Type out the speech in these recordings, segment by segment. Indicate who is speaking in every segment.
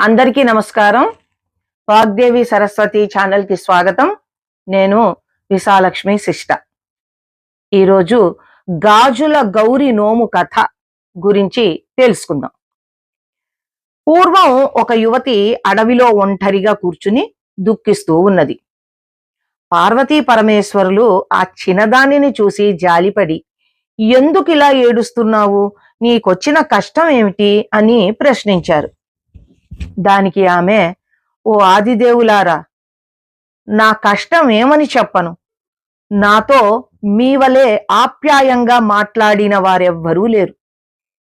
Speaker 1: అందరికీ నమస్కారం. వాగ్దేవి సరస్వతి ఛానల్కి స్వాగతం. నేను విశాలక్ష్మి శిష్ట. ఈరోజు గాజుల గౌరి నోము కథ గురించి తెలుసుకుందాం. పూర్వం ఒక యువతి అడవిలో ఒంటరిగా కూర్చుని దుఃఖిస్తూ ఉన్నది. పార్వతీ పరమేశ్వరులు ఆ చిన్నదానిని చూసి జాలిపడి ఎందుకు ఇలా ఏడుస్తున్నావు? నీకొచ్చిన కష్టం ఏమిటి? అని ప్రశ్నించారు. దానికి ఆమె ఓ ఆదిదేవులారా నా కష్టం ఏమని చెప్పను? నాతో మీ వలె ఆప్యాయంగా మాట్లాడిన వారెవ్వరూ లేరు.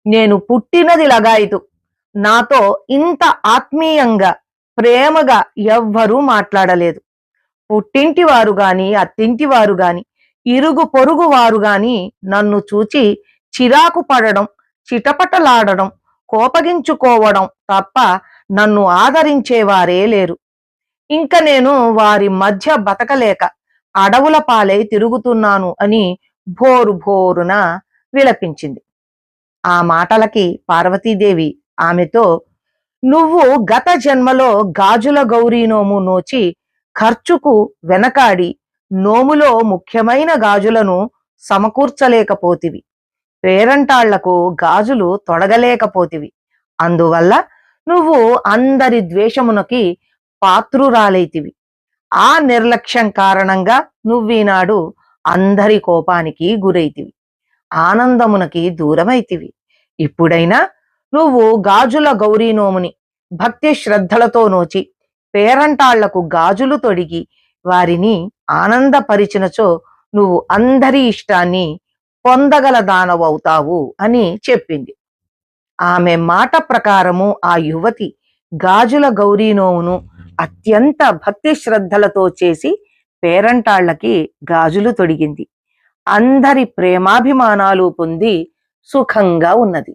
Speaker 1: నేను పుట్టినది లగాయితు. నాతో ఇంత ఆత్మీయంగా ప్రేమగా ఎవ్వరూ మాట్లాడలేదు. పుట్టింటి వారు గాని అత్తింటి వారు గాని ఇరుగు పొరుగు వారు గాని నన్ను చూచి చిరాకు పడడం చిటపటలాడడం కోపగించుకోవడం తప్ప నన్ను ఆదరించేవారే లేరు. ఇంక నేను వారి మధ్య బతకలేక అడవుల పాలై తిరుగుతున్నాను అని భోరు భోరున విలపించింది. ఆ మాటలకి పార్వతీదేవి ఆమెతో నువ్వు గత జన్మలో గాజుల గౌరీ నోము నోచి ఖర్చుకు వెనకాడి నోములో ముఖ్యమైన గాజులను సమకూర్చలేకపోతివి. పేరంటాళ్ళకు గాజులు తొడగలేకపోతివి. అందువల్ల నువ్వు అందరి ద్వేషమునకి పాత్రురాలైతివి. ఆ నిర్లక్ష్యం కారణంగా నువ్వీనాడు అందరి కోపానికి గురైతివి. ఆనందమునకి దూరమైతివి. ఇప్పుడైనా నువ్వు గాజుల గౌరీనోముని భక్తి శ్రద్ధలతో నోచి పేరంటాళ్ళకు గాజులు తొడిగి వారిని ఆనందపరిచినచో నువ్వు అందరి ఇష్టాన్ని పొందగల దానవవుతావు అని చెప్పింది. ఆమె మాట ప్రకారము ఆ యువతి గాజుల గౌరీనోవును అత్యంత భక్తి శ్రద్ధలతో చేసి పేరంటాళ్ళకి గాజులు తొడిగింది. అందరి ప్రేమాభిమానాలు పొంది సుఖంగా ఉన్నది.